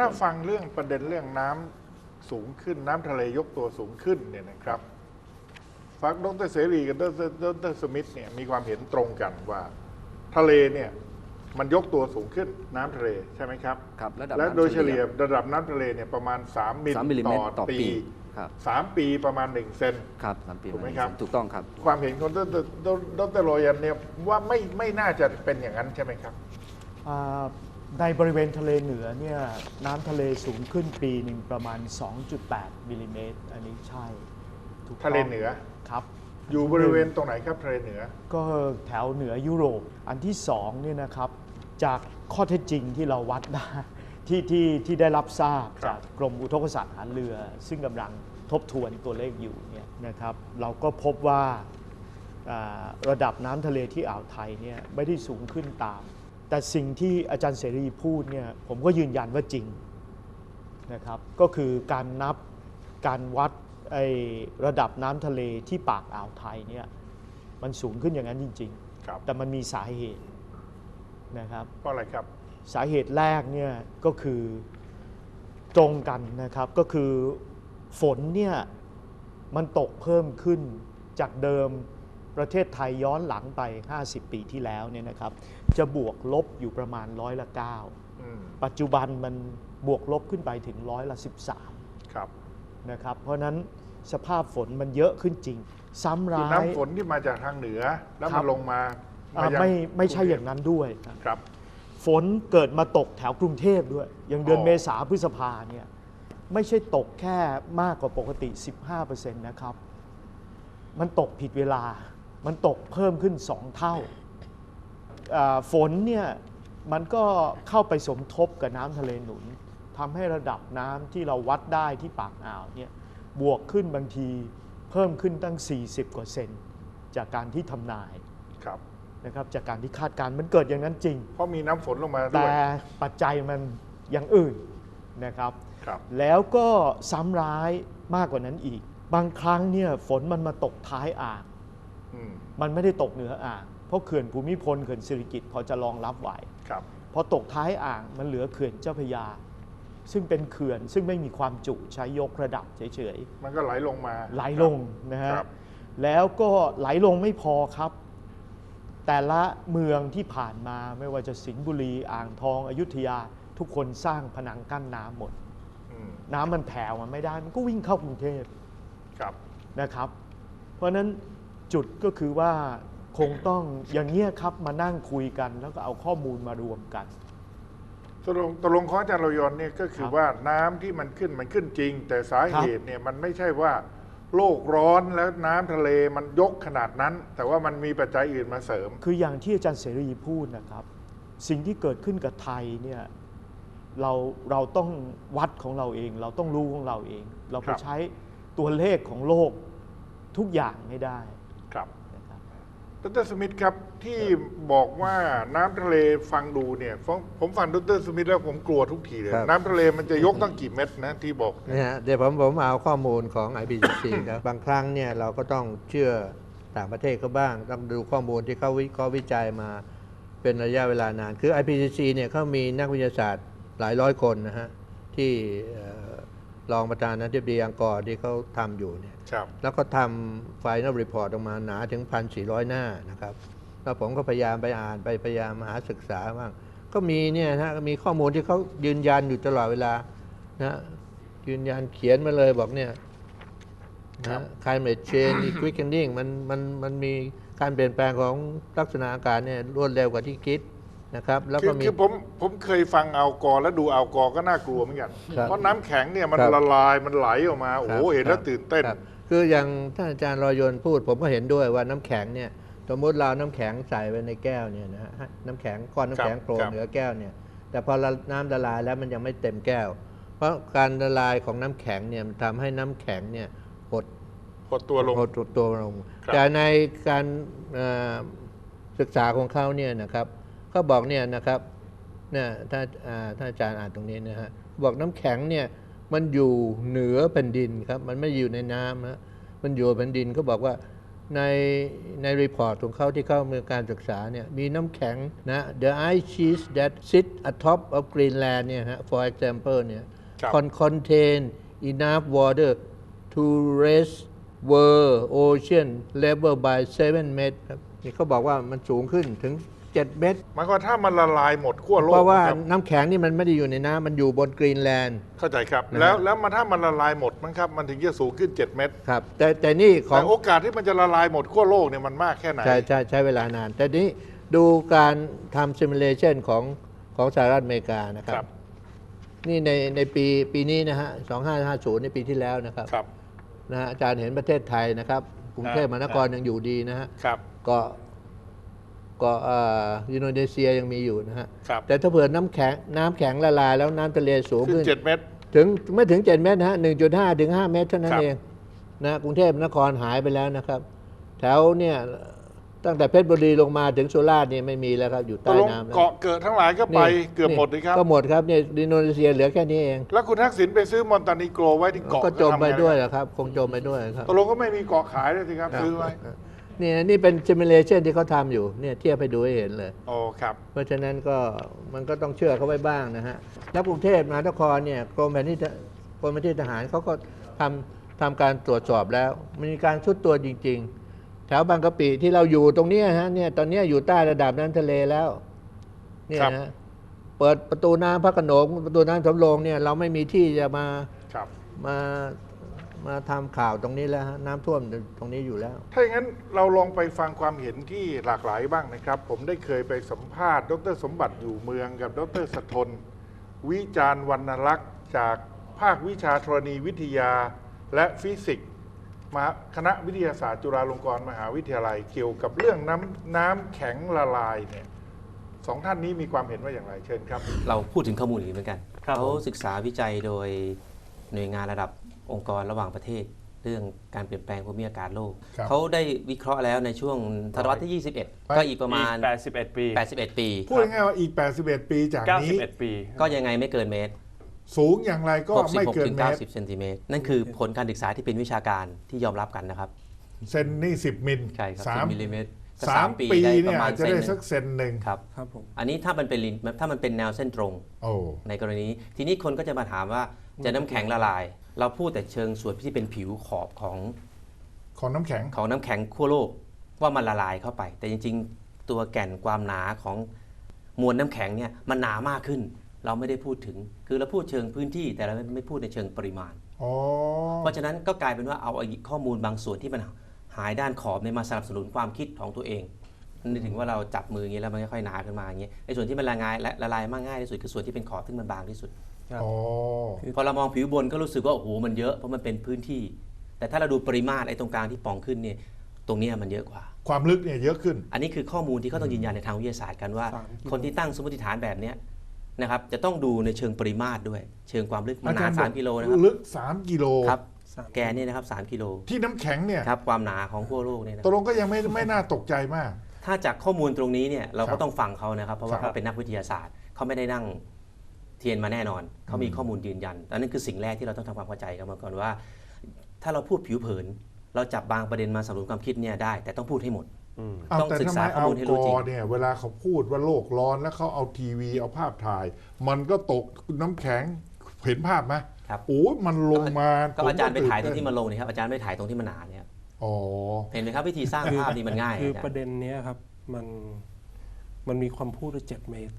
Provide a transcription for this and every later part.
ถ้าฟังเรื่องประเด็นเรื่องน้ำสูงขึ้นน้ำทะเลยกตัวสูงขึ้นเนี่ยนะครับฟักดรเสรีกับดรดรสมิธเนี่ยมีความเห็นตรงกันว่า ทะเลเนี่ยมันยกตัวสูงขึ้นน้ำทะเลใช่ไหมครับ ครับระดับและน้ำโดยเฉลี่ยระดับน้ำทะเลเนี่ยประมาณ 3 มิลสามมิลลิเมตรต่อปีปีครับ สามปีประมาณ 1 เซน ครับสามปีถูกไหมาครับ ถูกต้องครับ ความเห็นของดรดรดรโรยันเนี่ยว่าไม่ไม่น่าจะเป็นอย่างนั้นใช่ไหมครับ อ่า ในบริเวณทะเลเหนือเนี่ยน้ำทะเลสูงขึ้นปีหนึ่งประมาณ 2.8มิลลิเมตรอันนี้ใช่ถูกต้องทะเลเหนือ ครับ อยู่บริเวณตรงไหนครับทะเลเหนือ ก็แถวเหนือยุโรปอันที่สองเนี่ยนะครับจากข้อเท็จจริงที่เราวัดได้ที่ที่ที่ได้รับทราบครับจากกรมอุทกศาสตร์ฐานเรือ ซึ่งกำลังทบทวนตัวเลขอยู่เนี่ยนะครับ เราก็พบว่าอ่าระดับน้ำทะเลที่อ่าวไทยเนี่ยไม่ได้สูงขึ้นตาม แต่สิ่งที่อาจารย์เสรีพูดเนี่ยผมก็ยืนยันว่าจริงนะครับก็คือการนับการวัดไอ้ระดับน้ำทะเลที่ปากอ่าวไทยเนี่ยมันสูงขึ้นอย่างนั้นจริงๆครับแต่มันมีสาเหตุนะครับเพราะอะไรครับสาเหตุแรกเนี่ยก็คือตรงกันนะครับก็คือฝนเนี่ยมันตกเพิ่มขึ้นจากเดิมประเทศไทยย้อนหลังไป 50 ปีที่แล้วเนี่ยนะครับ จะบวกลบอยู่ประมาณร้อยละอืม9ปัจจุบันมันบวกลบขึ้นไปถึงร้อยละ 13 ครับนะครับ เพราะฉะนั้นสภาพฝนมันเยอะขึ้นจริง ซ้ำคือร้ายน้ำฝนที่มาจากทางเหนือ แล้วครัมันบลงมาอ่ายังไม่ไม่ใช่อย่างนั้นด้วยครับครับ ฝนเกิดมาตกแถวกรุงเทพด้วย อย่างเดือนอ๋อเมษาพฤษภาเนี่ยไม่ใช่ตกแค่มากกว่าปกติ 15%นะครับ มันตกผิดเวลา มันตกเพิ่มขึ้น 2 เท่าอ่า ฝนเนี่ยมันก็เข้าไปสมทบกับน้ำทะเลหนุนทำให้ระดับน้ำที่เราวัดได้ที่ปากอ่าวเนี่ยบวกขึ้นบางทีเพิ่มขึ้นตั้ง 40 กว่าเซนจากการที่ทำนายครับนะครับจากการที่คาดการณ์มันเกิดอย่างนั้นจริง เพราะมีน้ำฝนลงมาด้วแต่ยปัจจัยมันอย่างอื่นนะครับ ครับ แล้วก็ซ้ำร้ายมากกว่านั้นอีก บางครั้งเนี่ยฝนมันมาตกท้ายอ่าง อืม มันไม่ได้ตกเหนืออ่าง เพราะเขื่อนภูมิพลเขื่อนสิริกิติ์พอจะรองรับไหวครับพอตกท้ายอ่างมันเหลือเขื่อนเจ้าพระยา ซึ่งเป็นเขื่อนซึ่งไม่มีความจุใช้ยกระดับเฉยๆมันก็ไหลลงมาไหลลงนะฮะครับ แล้วก็ไหลลงไม่พอครับ แต่ละเมืองที่ผ่านมาไม่ว่าจะสิงห์บุรีอ่างทองอยุธยา ทุกคนสร้างผนังกั้นน้ำหมด อืมน้ำมันแผ่วมันไม่ได้มันก็วิ่งเข้ากรุงเทพ ครับ นะครับ เพราะฉะนั้นจุดก็คือว่า คงต้องอย่างเงี้ยครับมานั่งคุยกัน แล้วก็เอาข้อมูลมารวมกัน ตกลงตกลงของอาจารย์เรายอนเนี่ยก็คือครับว่าน้ำที่มันขึ้นมันขึ้นจริง แต่สาเหตุเนี่ยมันไม่ใช่ว่าโลกร้อนแล้วน้ำทะเลมันยกขนาดนั้น แต่ว่ามันมีปัจจัยอื่นมาเสริม คืออย่างที่อาจารย์เสรีพูดนะครับ สิ่งที่เกิดขึ้นกับไทยเนี่ยเราเราต้องวัดของเราเอง เราต้องรู้ของเราเอง เราคไปรับ ใช้ตัวเลขของโลกทุกอย่างไม่ได้ครับนะครับ ดรสมิธครับที่บอกว่าน้ำทะเลฟังดูเนี่ยผมผมฟังดรสมิธแล้วผมกลัวทุกทีเลย ครับ น้ำทะเลมันจะยกตั้งกี่เม็ดนะที่บอกนะฮะเดี๋ยวผมผมเอาข้อมูลของ IPCC ครับ บางครั้งเนี่ยเราก็ต้องเชื่อต่างประเทศเขาบ้าง ต้องดูข้อมูลที่เขาวิเคราะห์วิจัยมาเป็นระยะเวลานาน คือ IPCC เนี่ยเขามีนักวิทยาศาสตร์หลายร้อยคนนะฮะที่เอ่อ รองประธานาธิบดีอังกอร์ที่เขาทำอยู่เนี่ยครับแล้วก็ทำ Final Report ออกมาหนาถึง 1,400 หน้านะครับแล้วผมก็พยายามไปอ่านไปพยายามหาศึกษาบ้างก็มีเนี่ยนะมีข้อมูลที่เขายืนยันอยู่ตลอดเวลานะยืนยันเขียนมาเลยบอกเนี่ยครันะบ climate change quickening มันมันมันมีการเปลี่ยนแปลงของลักษณะอากาศเนี่ยรวดเร็วกว่าที่คิด นะครับแล้วคืก็อมี คือผมผมเคยฟังเอากอแล้วดูเอากอก็น่ากลัวเหมือนกัน ครับเพราะน้ำแข็งเนี่ยมันครับ ละลายมันไหลออกมา โอ้โหครับเห็นแล้วครับตื่นเต้น ครับคืออย่างท่านอาจารย์รอยนพูด ผมก็เห็นด้วยว่าน้ำแข็งเนี่ยสมมติเราน้ำแข็งใส่ไว้ในแก้วเนี่ยนะฮะน้ำแข็งก้อนน้ำแข็งครับโผล่ครับ เหนือแก้วเนี่ยแต่พอละน้ำละลายแล้วมันยังไม่เต็มแก้ว เพราะการละลายของน้ำแข็งเนี่ยมันทำให้น้ำแข็งเนี่ยหดหดตัวลง หดตัวลง ครับแต่ในการเอ่อศึกษาของเขาเนี่ยนะครับ เขาบอกเนี่ยนะครับเนี่ยถ้าอ่าถ้าอาจารย์อ่านตรงนี้นะฮะบอกน้ำแข็งเนี่ยมันอยู่เหนือแผ่นดินครับมันไม่อยู่ในน้ำนะมันอยู่บนแผ่นดินเขาบอกว่าในในรีพอร์ตของเขาที่เข้ามีการศึกษาเนี่ยมีน้ำแข็งนะ the ice sheets that sit atop of Greenland เนี่ยฮะ for example เนี่ยครับ con contain enough water to raise world ocean level by 7เมตรครับนี่เขาบอกว่ามันสูงขึ้นถึง 7 เมตรหมายความว่าถ้ามันละลายหมดขั้วโลกเพราะว่าครับน้ำแข็งนี่มันไม่ได้อยู่ในน้ำมันอยู่บนกรีนแลนด์ เข้าใจครับ นะฮะ แล้วแล้วมันถ้ามันละลายหมดมั้งครับมันถึงจะสูงขึ้น 7 เมตรครับแต่แต่นี่ขอแต่ง โอกาสที่มันจะละลายหมดขั้วโลกเนี่ยมันมากแค่ไหน ใช่ใช่ใช้เวลานาน แต่นี้ดูการทำซิมูเลชันของของสหรัฐอเมริกานะคครัรับ บ นี่ในในปีปีนี้นะฮะ 2550 ในปีที่แล้วนะครับครับ นะฮะอาจารย์เห็นประเทศไทยนะครับ กรุงเทพมหานครยังอยู่ดีนะฮะ ครับ เกาะ เกาะเอ่ออินโดนีเซียยังมีอยู่นะฮะครับแต่ถ้าเผื่อน้ำแข็งน้ำแข็งละลายแล้วน้ำทะเลสูงขึ้นขึ้น7เมตร ถึงไม่ถึง 7 เมตรนะฮะ 1.5 ถึง 5 เมตรเท่านั้นครับเองนะกรุงเทพนครหายไปแล้วนะครับ แถวเนี่ยตั้งแต่เพชรบุรีลงมาถึงสุราษฎร์เนี่ยไม่มีแล้วครับอยู่ตใต้กลงน้ำแล้วเกาะเกิดทั้งหลายก็ไปเกือบหมดเลยครับก็หมดครับเนี่ยอินโดนีเซียเหลือแค่นี้เอง แล้วคุณทักษิณไปซื้อมอนตานิโกรไว้ที่เกาะก็จมไปทำงด้วยแหละครับ คงจมไปด้วยครับตกลงก็ไม่มีเกาะขายเลยสิครับซื้อไว้ นี่นี่เป็น simulation ที่เขาทำอยู่เนี่ยเทียบให้ดูให้เห็นเลย โอ้ครับ เพราะฉะนั้นก็มันก็ต้องเชื่อเขาไว้บ้างนะฮะ แล้วกรุงเทพมหานครเนี่ยกรมแผนที่ทกรมแผนที่ทหารเขาก็ทำทำการตรวจสอบแล้ว มีการชุดตัวจริง ๆ แถวบางกะปิที่เราอยู่ตรงเนี้ยฮะเนี่ยตอนเนี้ยอยู่ใต้ระดับน้ำทะเลแล้วเนี่ยครับ นะเปิดประตูน้ำพระโขนงประตูน้ำสำโรงเนี่ยเราไม่มีที่จะมา ครับ มา มาทำข่าวตรงนี้แล้วฮะน้ำท่วมตรงนี้อยู่แล้ว ถ้าอย่างนั้นเราลองไปฟังความเห็นที่หลากหลายบ้างนะครับ ผมได้เคยไปสัมภาษณ์ ดร สมบัติอยู่เมืองกับดรสทน วิจารณ์วรรณลักษณ์จากภาควิชาธรณีวิทยาและฟิสิกส์มหาคณะวิทยาศาสตร์จุฬาลงกรณ์มหาวิทยาลัย เกี่ยวกับเรื่องน้ำน้ำแข็งละลายเนี่ยสองท่านนี้มีความเห็นว่าอย่างไรเชิญครับ เราพูดถึงข้อมูลอย่างนี้เหมือนกัน ครับเขาผมศึกษาวิจัยโดยหน่วยงานระดับ องค์กรระหว่างประเทศ เรื่องการเปลี่ยนแปลงภูมิอากาศโลก ครับเขาได้วิเคราะห์แล้วในช่วงศตวรรษที่ 21 ก็อีกประมาณ อีก81 ปี 81 ปี พูดง่ายๆว่าอีก 81 ปีจากนี้ 91 ปี ก็ยังไงไม่เกินเมตร สูงอย่างไรก็ไม่เกิ66นถึงเมตร90เซนติเมตรนั่นคือผลการศึกษาที่เป็นวิชาการที่ยอมรับกันนะครับ เซนนี่ 10 มิลใช่ครับสาม10มิลลิเมตรก็สามปีได้เนี่ยประมาอาณจจะได้เซนหนึ่งสักเซนหนึ่งครับ ครับผม อันนี้ถ้ามันเป็นลินถ้ามันเป็นแนวเส้นตรง โอ้ ในกรณีนี้ทีนี้คนก็จะมาถามว่าจะน้ำแข็งละลาย เราพูดแต่เชิงส่วนที่เป็นผิวขอบของของน้ำแข็ง ของน้ำแข็งขั้วโลกว่ามันละลายเข้าไป แต่จริงๆ ตัวแก่นความหนาของมวลน้ำแข็งเนี่ยมันหนามากขึ้น เราไม่ได้พูดถึง คือเราพูดเชิงพื้นที่แต่เราไม่พูดในเชิงปริมาณ อ๋อ เพราะฉะนั้นก็กลายเป็นว่าเอาไอ้ข้อมูลบางส่วนที่มันหายด้านขอบเนี่ยมาสนับสนุนความคิดของตัวเองนึกถึงว่าเราจับมืออย่างนี้แล้วมันค่อยๆหนาขึ้นมาอย่างนี้ไอ้ส่วนที่มันละลายและละลายมากง่ายที่สุดคือส่วนที่เป็นขอบซึ่งมันบางที่สุด ครับอ๋อ พอเรามองผิวบนก็รู้สึกว่าโอ้โหมันเยอะเพราะมันเป็นพื้นที่ แต่ถ้าเราดูปริมาตรไอ้ตรงกลางที่ป่องขึ้นเนี่ยตรงเนี้ยมันเยอะกว่า ความลึกเนี่ยเยอะขึ้น อันนี้คือข้อมูลที่เขาต้องยืนยันในทางวิทยาศาสตร์กันว่า สามกิโล คนที่ตั้งสมมติฐานแบบเนี้ยนะครับจะต้องดูในเชิงปริมาตรด้วย เชิงความลึกมันหนาอาจารย์สามบอกกิโลนะครับลึก 3 กิโลครับสาม แกนเนี่ยนะครับสามกิโลที่น้ำแข็งเนี่ยครับความหนาของขั้วโลกเนี่ยนะตกลงก็ยังไม่ไม่น่าตกใจมาก ถ้าจากข้อมูลตรงนี้เนี่ยเราครัก็บต้องฟังเขานะครับ เพราะว่าครับ เขาเป็นนักวิทยาศาสตร์เขาไม่ได้นั่ง เทียนมาแน่นอน เขามีข้อมูลยืนยันอันนั้นคือสิ่งแรกที่เราต้องทำความเข้าใจกันมาก่อนว่า ถ้าเราพูดผิวเผิน เราจับบางประเด็นมาสำรวจความคิดเนี่ยได้ แต่ต้องพูดให้หมดอืมเอาต้องแต่ศึกทำษาไมข้อเอามูลให้กรู้จริงอเนี่ยเวลาเขาพูดว่าโลกร้อนแล้วเขาเอาทีวีเอาภาพถ่าย มันก็ตกน้ำแข็งเห็นภาพไหมครับ โอ้ยมันลงมาก็อาจารย์ไปถ่ายตรงที่มัมันลงนี่ครับอาจารย์ไม่ถ่ายตรงที่มันหนาเนี่ยอ๋อ เห็นไหมครับวิธีสร้างภาพนี่มันง่ายคืออาจารประย์เด็นเนี้ยครับมันมันมีความพูดว่าเจ็ดเมตร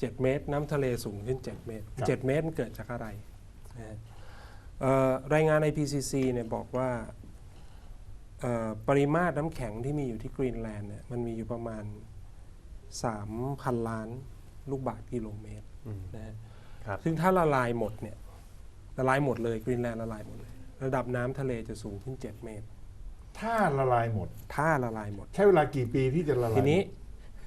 เจ็ดเมตร น้ำทะเลสูงขึ้นเจ็ดเมตร ครับเจ็ดเมตรมันเกิดจากอะไรนะฮะเอ่อรายงาน IPCC เนี่ยบอกว่าเอ่อปริมาตรน้ำแข็งที่มีอยู่ที่กรีนแลนด์เนี่ยมันมีอยู่ประมาณ 3,000 ล้านลูกบาศก์กิโลเมตรนะฮะ ครับ ซึ่งถ้าละลายหมดเนี่ยละลายหมดเลยกรีนแลนด์ละลายหมดเลย ระดับน้ำทะเลจะสูงขึ้น 7 เมตร ถ้าละลายหมด ถ้าละลายหมด ใช้เวลากี่ปีที่จะละลายทีนี้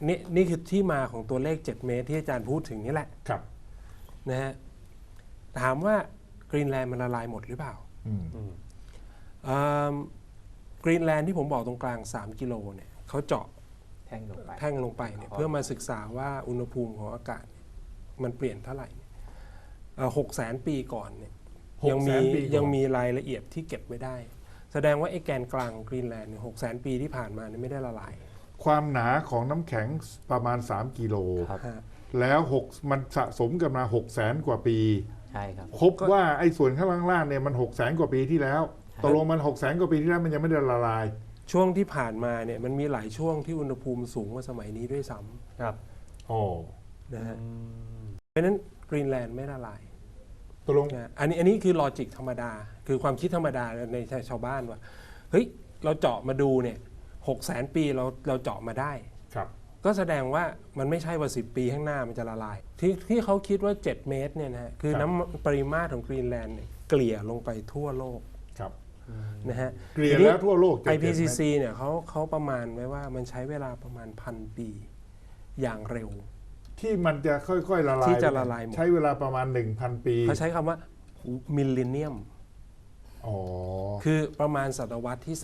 นี่นี่คือที่มาของตัวเลข 7 เมตรที่อาจารย์พูดถึงนี่แหละครับนะฮะถามว่ากรีนแลนด์มันละลายหมดหรือเปล่าอืมกรีนแลนด์ที่ผมบอกตรงกลาง 3 กิโลเนี่ยเขาเจาะแท่งลงไปแท่งลงไปเนี่ยเพื่อมาศึกษาว่าอุณหภูมิของอากาศเนี่ยมันเปลี่ยนเท่าไหร่หกแสนปีก่อนเนี่ยหกยังแสมีนปีก่อนยังมีรายละเอียดที่เก็บไว้ได้ แสดงว่าไอ้แกนกลางของกรีนแลนด์เนี่ยหกแสนปีที่ผ่านมาเนี่ยไม่ได้ละลาย ความหนาของน้ำแข็งประมาณ 3 กิโล ครับฮะแล้ว6มันสะสมกันมา6 0แสนกว่าปี ใช่ครับ พบว่าไอ้ส่วนข้างล่างๆเนี่ยมัน6 0แสนกว่าปีที่แล้วตกลงมัน6 0แสนกว่าปีที่แล้วมันยังไม่ได้ละลาย ช่วงที่ผ่านมาเนี่ยมันมีหลายช่วงที่อุณหภูมิสูงกว่าสมัยนี้ด้วยซ้ครับ โอ้ำนะฮะเพราะฉะนั้นกรีนแลนด์ไม่ละลายตกลง นะอันนี้อันนี้คือลอจิกธรรมดา คือความคิดธรรมดาในชาวบ้านว่าเฮ้ยเราเจาะมาดูเนี่ย หกแสนปีเราเราเจาะมาได้ ครับ ก็แสดงว่ามันไม่ใช่ว่า 10 ปีข้างหน้ามันจะละลาย ที่ที่เขาคิดว่า 7 เมตรเนี่ยนะฮะคือครับน้ำปริมาตรของกรีนแลนด์เนี่ยเกลี่ยลงไปทั่วโลกครับนะฮะเกลี่ยทีนี้แล้วทั่วโลกจะเจ็ดเมตร IPCC เนี่ยเขาเขาประมาณไว้ว่ามันใช้เวลาประมาณพันปี อย่างเร็ว ที่มันจะค่อยๆละลายที่จะละลายหมดใช้เวลาประมาณ 1,000 ปีเขาใช้คำว่ามิลเลนเนียม อ๋อ คือประมาณศตวรรษที่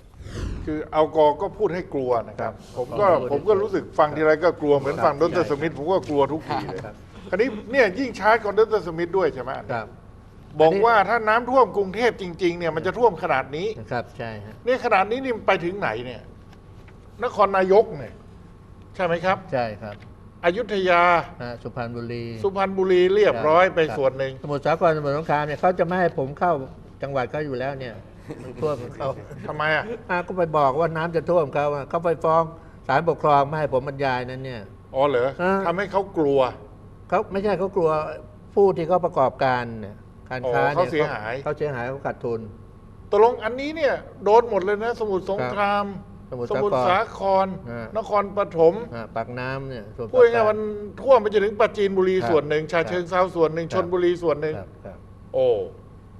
3,000 คือเอากอก็พูดให้กลัวนะครับ ผมก็ผมก็รู้สึกฟังทีไรก็กลัวเหมือนฟังดรสมิธผมก็กลัวทุกทีเลยครับ คราวนี้เนี่ยยิ่งชาร์จของดรสมิธด้วยใช่ไหมครับ บอกว่าถ้าน้ำท่วมกรุงเทพจริง ๆ เนี่ยมันจะท่วมขนาดนี้ครับ ใช่ฮะ เนี่ยขนาดนี้นี่มันไปถึงไหนเนี่ย นครนายกเนี่ย ใช่ไหมครับ ใช่ครับอยุธยา ฮะสุพรรณบุรีสุพรรณบุรีเรียบร้อยไปครับส่วนหนึ่ง สมุทรสาครสมุทรสงครามเนี่ยเขาจะไม่ให้ผมเข้า จังหวัดเขาอยู่แล้วเนี่ยมันท่วมเขาทำไมอะอะก็ไปบอกว่าน้ำจะท่วมเขาอะเขาไปฟ้องศาลปกครองไม่ให้ผมบรรยายนั้นเนี่ย อ๋อเหรออ่า ทำให้เขากลัว เขาไม่ใช่เขากลัวผู้ที่เขาประกอบการเนี่ยการค้าอ๋อเขานี่เสียหาย เขาเสียหายเขาขาดทุน ตกลงอันนี้เนี่ยโดนหมดเลยนะ สมุทรสงครามสมุทรสมุทรสาสาครคร อ่าน นครปฐมอะปากน้ำเนี่ยส่วนพูดง่ายๆมันท่วมไปจนถึงปราจีนบุรีครับส่วนหนึ่งชาเชิงเซาส่วนหนึ่งคชรับนบุรีส่วนหนึ่ง ครับครับ โอ้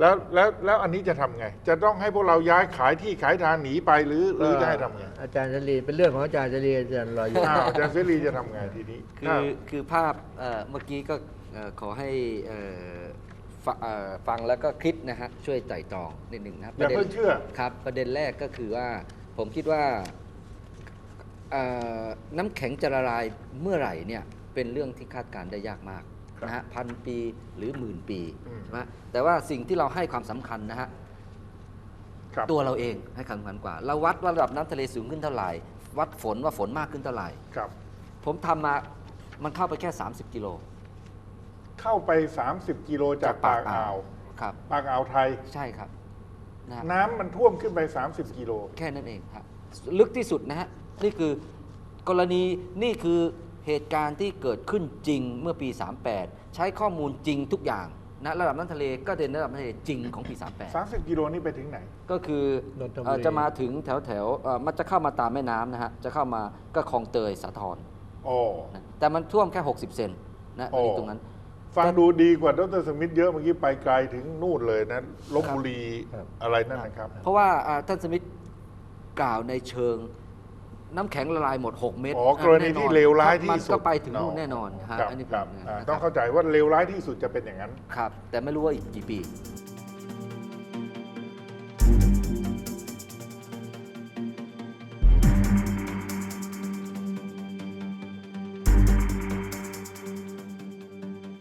แล้วแล้วแล้วอันนี้จะทำไง จะต้องให้พวกเราย้ายขายที่ขายทางหนีไปหรือหรือจะให้ทำไงอาจารย์จรีเป็นเรื่องของอาจารย์จรีอาจารย์รออยู่ อ้าวอาจารย์เสรีจะทำไงทีนี้คืถ้า อคือภาพเอ่อเมื่อกี้ก็เอ่อขอให้เอ่อฟะเอ่อฟังแล้วก็คลิปนะฮะช่วยไต่ตรองนิดหนึ่งนะครับอย่าเพิ่งเชื่อ ครับประเด็นแรกก็คือว่าผมคิดว่าเอ่อน้ำแข็งจะละลายเมื่อไหร่เนี่ยเป็นเรื่องที่คาดการณ์ได้ยากมากครับ นะฮะพันปีหรือหมื่นปีอืมใช่ไหมแต่ว่าสิ่งที่เราให้ความสำคัญนะฮะครับตัวเราเองให้ความสำคัญกว่า เราวัดว่าระดับน้ำทะเลสูงขึ้นเท่าไหร่ วัดฝนว่าฝนมากขึ้นเท่าไหร่ครับ ผมทำมามันเข้าไปแค่ 30 กิโล เข้าไป 30 กิโลจากปากอ่าวครับปากอ่าวไทยใช่ครับนะฮะน้ำมันท่วมขึ้นไป 30 กิโล แค่นั้นเองครับ ลึกที่สุดนะฮะ นี่คือกรณีนี่คือ เหตุการณ์ที่เกิดขึ้นจริงเมื่อปี 38 ใช้ข้อมูลจริงทุกอย่างนะระดับน้ำทะเลก็เป็นระดับน้ำทะเลจริงของปี 30 กิโลนี่ไปถึงไหน 38 ก็คือนนทบุรี เอ่อจะมาถึงแถวแถวๆเอ่อมันจะเข้ามาตามแม่น้ำนะฮะจะเข้ามาก็คลองเตยสาทรอ๋อนะแต่มันท่วมแค่ 60 เซนนะอ๋อตรงนั้น ฟังดูดีกว่าดรสมิธเยอะเมื่อกี้ไปไกลถึงนู่นเลยนะลบบุรีครับ อะไรนั่นนะครับ เพราะว่าอ่าท่านสมิธกล่าวในเชิง น้ำแข็งละลายหมด 6 เมตรอ๋อกรณีที่เลวร้ายที่มันสุดก็ไปถึงนู่นแน่นอนฮะครับอันนี้ครับผมอ่านะต้องครับเข้าใจว่าเลวร้ายที่สุดจะเป็นอย่างนั้น ครับ แต่ไม่รู้ว่าอีกกี่ปี